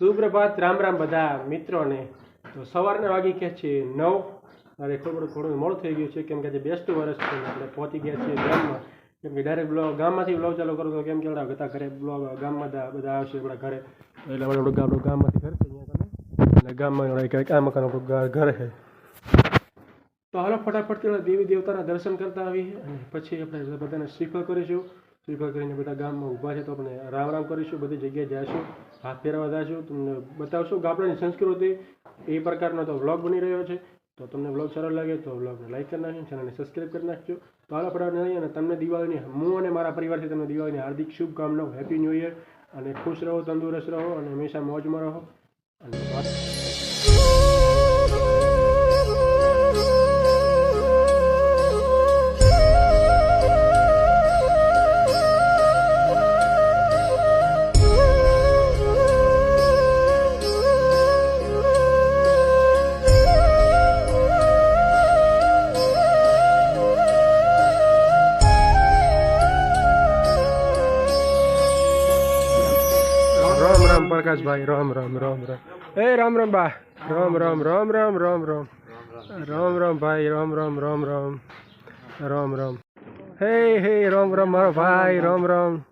સુપ્રભાત, રામ રામ બધા મિત્રોને. તો સવારના વાગી ગયા છે નવ. અરે થોડું થોડું મોડું થઈ ગયું છે, કેમ કે આજે બેસ્ટ વર્ષ છે આપણે પહોંચી ગયા છીએ ગામમાં. કેમ કે ડાયરેક્ટ બ્લોગ ગામમાંથી બ્લોગ ચાલુ કરું તો કેમ કે બધા ઘરે બ્લોગ ગામમાં બધા આવશે આપણા ઘરે. એટલે આપણે આપણું ગામમાંથી ઘરે છે અને ગામમાં આ મકાન ઘર છે. તો હાલો ફટાફટ પેલા દેવી દેવતાના દર્શન કરતા આવીએ અને પછી આપણે બધાને સ્વીકાર કરીશું. શ્રીફળ કરીને બધા ગામમાં ઊભા છે તો આપણે રામ રામ કરીશું, બધી જગ્યાએ જઈશું હાથ ફેરવા જઈશું તમને બતાવશું કે આપણી સંસ્કૃતિ, એ પ્રકારનો તો વ્લોગ બની રહ્યો છે. તો તમને વ્લોગ સારો લાગે તો વ્લોગને લાઈક કરી નાખજો, ચેનલને સબસ્ક્રાઈબ કરી નાખજો. તો હાલો ફટાફટ નહીં અને તમને દિવાળીની, હું અને મારા પરિવારથી તમને દિવાળીની હાર્દિક શુભકામનાઓ હેપી ન્યૂ ઇયર અને ખુશ રહો, તંદુરસ્ત રહો અને હંમેશા મોજમાં રહો. અને રામ રામ પ્રકાશભાઈ રામ રામ રામ રામ એ રામ રામ બા રામ રામ રામ રામ રામ રામ રામ રામ ભાઈ રામ રામ રામ રામ રામ રામ હે હે રામ રામ મારો ભાઈ રામ રામ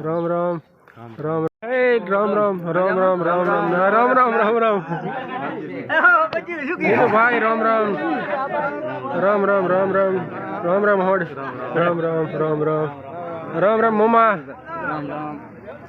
રામ રામ રામ હે રામ રામ રામ રામ રામ રામ રામ રામ રામ રામ મોટો ભાઈ રામ રામ રામ રામ રામ રામ રામ રામ હોડ રામ રામ રામ રામ રામ રામ મોમા રામ રામ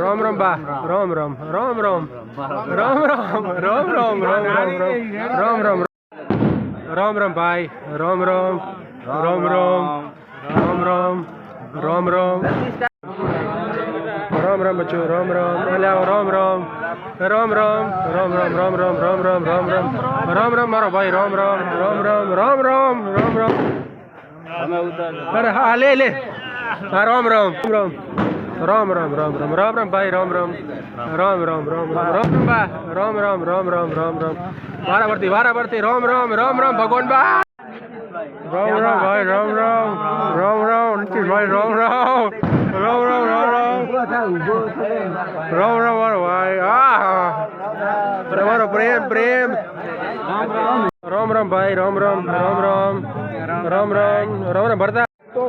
રામ રામ બા રામ રામ રામ રામ રામ રામ રામ રામ રામ રામ રામ રામ રામ રામ રામ ભાઈ રામ રામ રામ રામ રામ રામ રામ રામ રામ રામ બચ્ચો રામ રામ અલ્યા રામ રામ રામ રામ રામ રામ રામ રામ રામ રામ રામ રામ રામ રામ મારો ભાઈ રામ રામ રામ રામ રામ રામ રામ રામ અરે હા લે લે હા રામ રામ રામ રામ રામ રામ રામ રામ રામ ભાઈ રામ રામ રામ રામ રામ રામ રામ રામ બા રામ રામ રામ રામ રામ રામ વારાવર્તી વારાવર્તી રામ રામ રામ રામ ભગવાન બા રામ રામ ભાઈ રામ રામ રામ રામ નીતિશભાઈ રામ રામ રામ રામ રામ રામ રામ રામ મારો ભાઈ આ તમારો પ્રેમ પ્રેમ રામ રામ ભાઈ રામ રામ રામ રામ રામ રામ રામ રામ ભરતા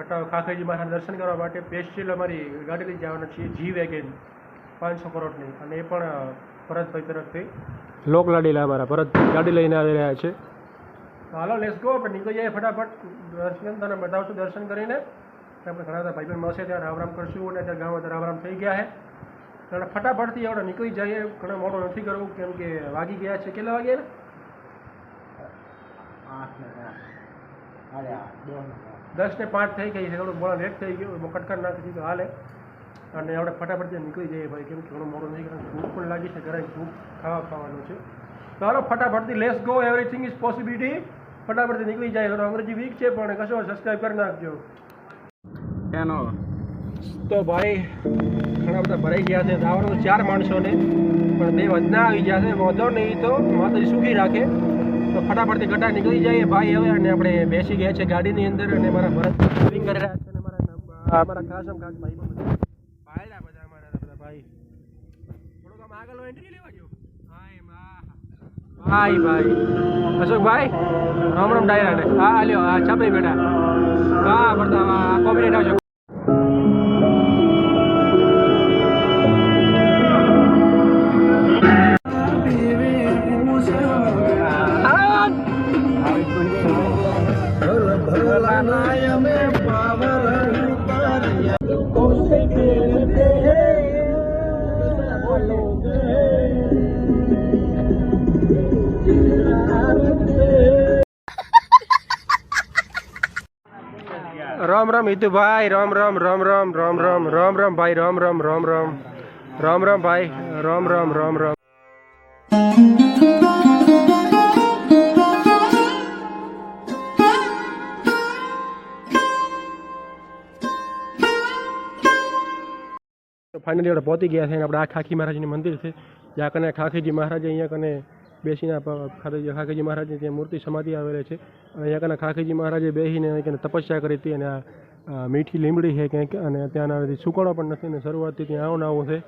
અ, કટાવ મહારાજ દર્શન કરવા માટે સ્પેશિયલ અમારી ગાડી લઈ જવાના છીએ જી વેગેન પાંચસો કરોડની. અને એ પણ ભરતભાઈ તરફથી. લોક લાડીલા અમારા. ભરત ગાડી લઈને આવી રહ્યા છે. તો હાલો લેસ ગો આપણે નીકળી જઈએ ફટાફટ. દર્શન તને બતાવશું દર્શન કરીને. આપણે ઘણા બધા ભાઈબંધ મળશે ત્યાં. રામ રામ કરશું અને ત્યાં ગામમાં રામ રામ થઈ ગયા છે. એટલે ફટાફટથી આપણે નીકળી જઈએ. ઘણો મોડો નથી કરવું કેમ કે વાગી ગયા છે. કેટલા વાગ્યા ને પાંચ થઈ ગઈ છે. થોડું મોડો લેટ થઈ ગયો. ગયું કટકટ નાખી દીધું હાલે. અને આપણે ફટાફટ નીકળી જઈએ ભાઈ. કેમ કે ઘણું મોડો નહીં કરવાનું ભૂખ પણ લાગી છે. ઘરે ભૂખ ખાવા ખાવાનું છે. તો હાલો ફટાફટથી let's go everything is possibility ફટાફટથી નીકળી જાય. થોડો અંગ્રેજી વીક છે પણ કશો સબસ્ક્રાઈબ કરી નાખજો. એનો તો ભાઈ ઘણા બધા ભરાઈ ગયા છે. તો ચાર માણસોને. પણ બે વધના આવી ગયા છે. વાંધો નહીં તો માતાજી સુખી રાખે. તો ફટાફટથી ગટા નીકળી જઈએ. ભાઈ હવે અને આપણે બેસી ગયા છે ગાડીની અંદર અને મારા ભરત ડ્રાઇવિંગ કરી રહ્યા છે અને મારા નંબર- આ મારા ખાસમ ખાસ ભાઈ પણ બધા. બધા અમારા બધા ભાઈ. થોડુંક આમ આગળ એન્ટ્રી લેવા જો હાય મા ભાઈ ભાઈ. અશોકભાઈ રામ રામ ડાયરાને હા લ્યો હા છાપરી બેટા. હા હા કોમ્બિનેટ આવજો. રામ રામ હિતુભાઈ રામ રામ રામ રામ રામ રામ રામ રામ ભાઈ, રામ રામ રામ રામ રામ રામ ભાઈ, રામ રામ રામ રામ. ફાઇનલી આપણે પહોંચી ગયા છે આપણે આ ખાખી મહારાજની મંદિર છે. જ્યાં કને ખાખીજી મહારાજે અહીંયા કને બેસીને ખાખીજી મહારાજની ત્યાં મૂર્તિ સમાધિ આવેલી છે. અને અહીંયા ખાખીજી મહારાજે બેસીને તપસ્યા કરી હતી અને આ મીઠી લીમડી છે ક્યાંક અને ત્યાંના સુકાળો પણ નથી ને શરૂઆતથી ત્યાં આવું આવું છે.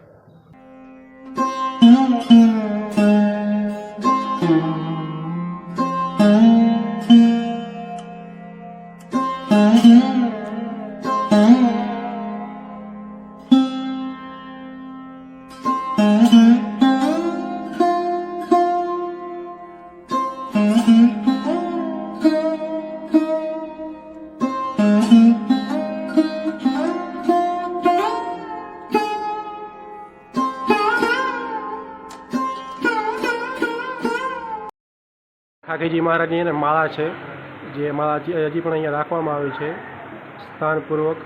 ખાખીજી મહારાજની એને માળા છે જે માળા હજી પણ અહીંયા રાખવામાં આવી છે સ્થાનપૂર્વક.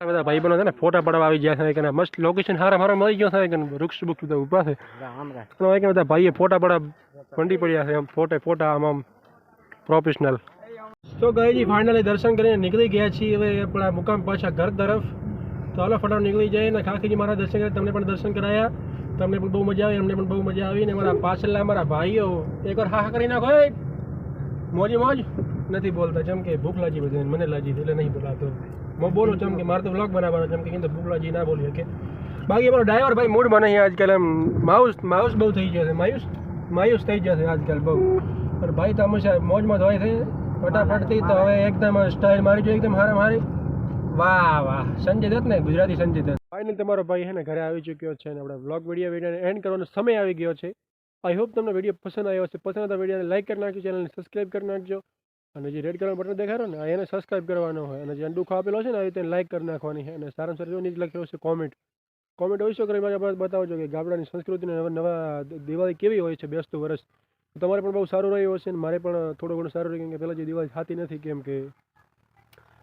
બધા ભાઈબંધો છે ને ફોટા પડવા આવી ગયા છે કે મસ્ત લોકેશન સારા સારા મળી ગયો છે કે વૃક્ષ બુક્ષ બધા ઊભા છે. કે બધા ભાઈએ ફોટા પડવા મંડી પડ્યા છે આમ ફોટે ફોટા આમ આમ પ્રોફેશનલ તો ગઈજી ફાઇનલી દર્શન કરીને નીકળી ગયા છીએ હવે આપણા મુકામ પાછા ઘર તરફ. તો હાલો, ફટાફટ નીકળી જાય અને ખાખીજી મારા દર્શન કર્યા તમને પણ દર્શન કરાયા. તમને પણ બહુ મજા આવી, અમને પણ બહુ મજા આવી ને મારા પાછળના મારા ભાઈઓ. એકવાર હા હા કરી નાખો મોજી, મોજ. નથી બોલતા, જેમ કે ભૂખ લાગી બધી મને લાગી એટલે નહીં બોલાતો. હું બોલું જેમ કે મારે તો વ્લોગ બનાવવાનો, જેમ કે ભૂખ લાગી ના બોલી શકે. બાકી અમારો ડ્રાઈવર ભાઈ મૂડ બને આજકાલ એમ. માઉસ માઉસ બહુ થઈ ગયો છે માયુસ માયુસ થઈ જશે આજકાલ બહુ. પણ ભાઈ તો હંમેશા મોજમાં જ થઈ ફટાફટથી તો હવે એકદમ સ્ટાઇલ મારી જોઈએ એકદમ હારે મારી. વાહ વાહ. સંજય દત્ત ને, ગુજરાતી સંજય દત્ત. ફાઇનલ તમારો ભાઈ હે ને ઘરે આવી ચૂક્યો છે અને આપણે વ્લોગ વીડિયો વિડીયોને એન્ડ કરવાનો સમય આવી ગયો છે. આઈ હોપ તમને વીડિયો પસંદ આવ્યો હશે. પસંદ આવતા વિડીયોને લાઇક કરી નાખજો ચેનલને સબસ્ક્રાઇબ કરી નાખજો. અને જે રેડ કલર બટન દેખાડો ને, એને સબસ્ક્રાઇબ કરવાનો હોય. અને જે અંડુખો આપેલો છે ને, આવી રીતે લાઇક કરી નાખવાની છે અને સારામાં સારી નીચે લખેલું છે કોમેન્ટ કોમેન્ટ અવશ્ય કરી મારે બતાવજો કે ગામડાની સંસ્કૃતિને નવા દિવાળી કેવી હોય છે, બેસતું વર્ષ? તમારે પણ બહુ સારું રહ્યું હશે ને મારે પણ થોડું ઘણું સારું રહ્યું કે પહેલાં જે દિવાળી થતી નથી, કેમ કે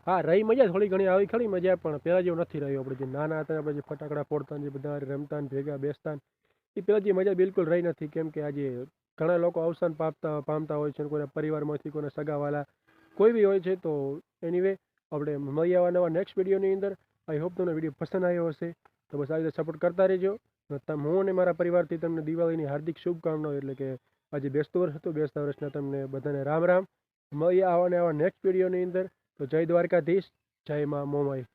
હા, રહી મજા થોડી ઘણી, આવી ખરી મજા, પણ પહેલાં જેવું નથી રહ્યું. આપણે જે નાના હતા, આપણે જે ફટાકડા ફોડતા જે બધા રમતા ભેગા બેસતા એ પહેલાં જે મજા બિલકુલ રહી નથી. કેમ કે આજે ઘણા લોકો અવસાન પામતા પામતા હોય છે કોઈના પરિવારમાંથી, કોઈના સગાવાલા, કોઈ બી હોય છે, તો એનીવે આપણે મળી આવવા નવા નેક્સ્ટ વિડીયોની અંદર. આઈ હોપ તમને વીડિયો પસંદ આવ્યો હશે. તો બસ આવી રીતે સપોર્ટ કરતા રહેજો. હું અને મારા પરિવારથી તમને દિવાળીની હાર્દિક શુભકામનાઓ, એટલે કે આજે બેસતું વર્ષ હતું, બેસતા વર્ષના તમને બધાને રામ રામ. મળી આવવાને આવા નેક્સ્ટ વિડીયોની અંદર. તો જય દ્વારકાધીશ, જય મા મોમાઈ.